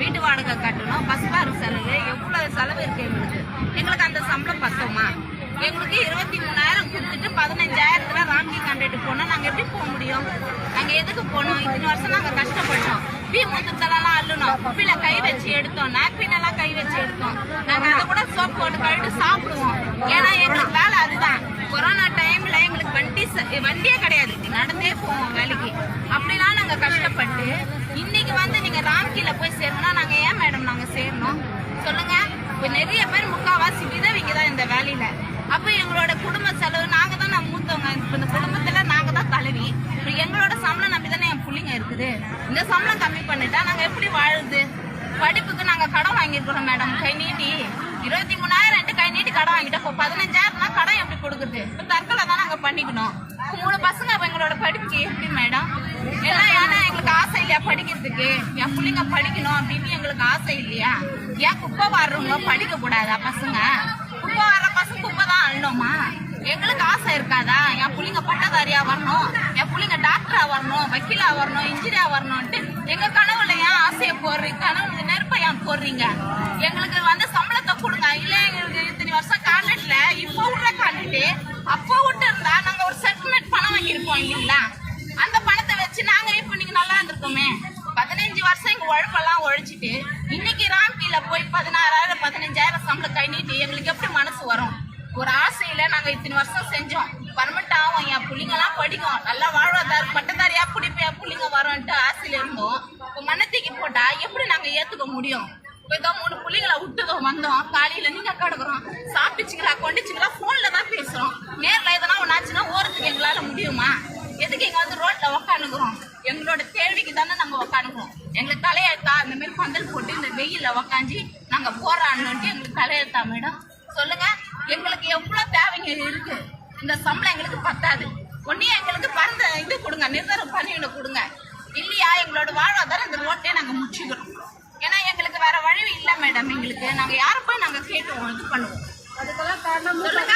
வீட்டு வாடகை கட்டணும். பஸ் பாரு செலவு. எவ்வளவு செலவு இருக்கு எங்களுக்கு? எங்களுக்கு அந்த சம்பளம் பத்துமா? எங்களுக்கு இருபத்தி மூணாயிரம் கொடுத்துட்டு பதினஞ்சாயிரத்துல ராம்கி கண்டுட்டு போனா நாங்க எப்படி போக முடியும்? நாங்க எதுக்கு போனோம் இத்தனை வருஷம் நாங்க கஷ்டப்பட்டோம். பீ மூத்தத்தெல்லாம் அள்ளணும். குப்பில கை வச்சு எடுத்தோம். நாப்கின் எல்லாம் கை வச்சு எடுத்தோம். நாங்க அதை கூட சோப் போட்டு கழுவிட்டு சாப்பிடுவோம். ஏன்னா எங்களுக்கு வேலை அதுதான். கொரோனா டைம்ல எங்களுக்கு வண்டி ச- வண்டியே கிடையாது. நடந்தே போவோம் வேலைக்கு. அப்படிலாம் நாங்க கஷ்டப்பட்டு இன்னைக்கு வந்து நீங்க போய் சேரணும்னா நாங்க ஏன் மேடம் நாங்க சேரணும்? சொல்லுங்க. இப்ப நிறைய பேர் முக்காவாசி விதவிங்க தான் இந்த வேலையில. அப்ப எங்களோட குடும்ப செலவு நாங்க தான் நான் மூத்தவங்க. இப்ப இந்த குடும்பத்துல நாங்க தான் தலைவி. இப்போ எங்களோட சம்பளம் நம்பி தானே என் பிள்ளைங்க இருக்குது. இந்த சம்பளம் கம்மி பண்ணிட்டா நாங்க எப்படி வாழுது படிப்புக்கு நாங்க கடன் வாங்கியிருக்கிறோம் மேடம் கை நீட்டி. இருபத்தி மூணாயிரம் கை நீட்டி கடன் வாங்கிட்டோம். இப்போ பதினஞ்சாயிரம்னா கடன் எப்படி கொடுக்குறது? இப்போ தற்கொலை தான் நாங்க பண்ணிக்கணும். மூணு பசங்க எங்களோட படிப்புக்கு எப்படி மேடம் எல்லாம் ஏன்னா எங்களுக்கு ஆசை படிக்கிறதுக்கு என் பிள்ளைங்க படிக்கணும் அப்படின்னு எங்களுக்கு ஆசை இல்லையா? ஏன் குப்பை வர்றவங்க படிக்க கூடாதா பசங்க? குப்பை வர்ற பசங்க குப்பை தான் அள்ளணுமா? எங்களுக்கு ஆசை இருக்காதா? என் பிள்ளைங்க பட்டதாரியா வரணும் என் பிள்ளைங்க டாக்டரா வரணும் வக்கீலா வரணும் இன்ஜினியா வரணும்ட்டு எங்க கனவுல ஏன் ஆசையை போடுறீங்க? கனவு நெருப்பை ஏன் போடுறீங்க? எங்களுக்கு வந்து சம்பளத்தை கொடுங்க. இல்ல எங்களுக்கு இத்தனை வருஷம் கான்ட்ராக்ட்ல இப்போ விடுற கான்ட்ராக்ட் அப்போ விட்டு இருந்தா நாங்க ஒரு செட்டில்மெண்ட் பணம் வாங்கியிருப்போம் இல்லைங்களா? அந்த பணத்தை வச்சு நாங்க இப்போ நீங்க நல்லா இருந்திருக்கோமே பதினஞ்சு வருஷம் எங்க உழைப்பெல்லாம் இன்னைக்கு ராம்கில போய் பதினாறாயிரம் பதினஞ்சாயிரம் சம்பளம் கை எங்களுக்கு எப்படி மனசு வரும்? ஒரு ஆசையில நாங்க இத்தனை வருஷம் செஞ்சோம். பர்மனெண்ட் ஆகும் என் புள்ளிங்கெல்லாம் படிக்கும். நல்லா வாழ்வாதார் பட்டதாரியா பிடிப்பேன் என் புள்ளிங்க வரும்ன்ட்டு ஆசையில இருந்தோம். இப்போ மண்ணத்தூக்கி போட்டா எப்படி நாங்க ஏத்துக்க முடியும்? இப்போ ஏதோ மூணு பிள்ளைங்களை விட்டுதோ வந்தோம். காலையில நீங்க கிடக்குறோம் சாப்பிட்டுச்சுங்களா கொண்டுச்சுங்களா போன்ல தான் பேசுறோம். நேர்ல எதனா ஒன்னாச்சுன்னா ஓரத்துக்கு எங்களால முடியுமா? எதுக்கு இங்க வந்து ரோட்ல உக்காந்துக்கிறோம்? எங்களோட தேவைக்கு தானே நாங்க உக்காந்துக்கிறோம். எங்களுக்கு தலையெழுத்தா அந்த போட்டு இந்த வெயில்ல உக்காஞ்சி நாங்க போறான்னுட்டு எங்களுக்கு தலையெழுத்தா மேடம்? சொல்லுங்க. எங்களுக்கு எவ்வளவு தேவைங்க இருக்கு? இந்த சம்பளம் எங்களுக்கு பத்தாது. ஒன்னே எங்களுக்கு பரந்த இது கொடுங்க நிர்ணய பணியில கொடுங்க. இல்லையா? எங்களோட வாழ்வாதாரம் இந்த ரோட்லயே நாங்க முடிச்சுக்கிறோம். ஏன்னா எங்களுக்கு வேற வழி இல்லை மேடம் எங்களுக்கு. நாங்க யாரை போய் நாங்க கேட்டு இது பண்ணுவோம். அதுக்கெல்லாம் காரணம் சொல்லுங்க.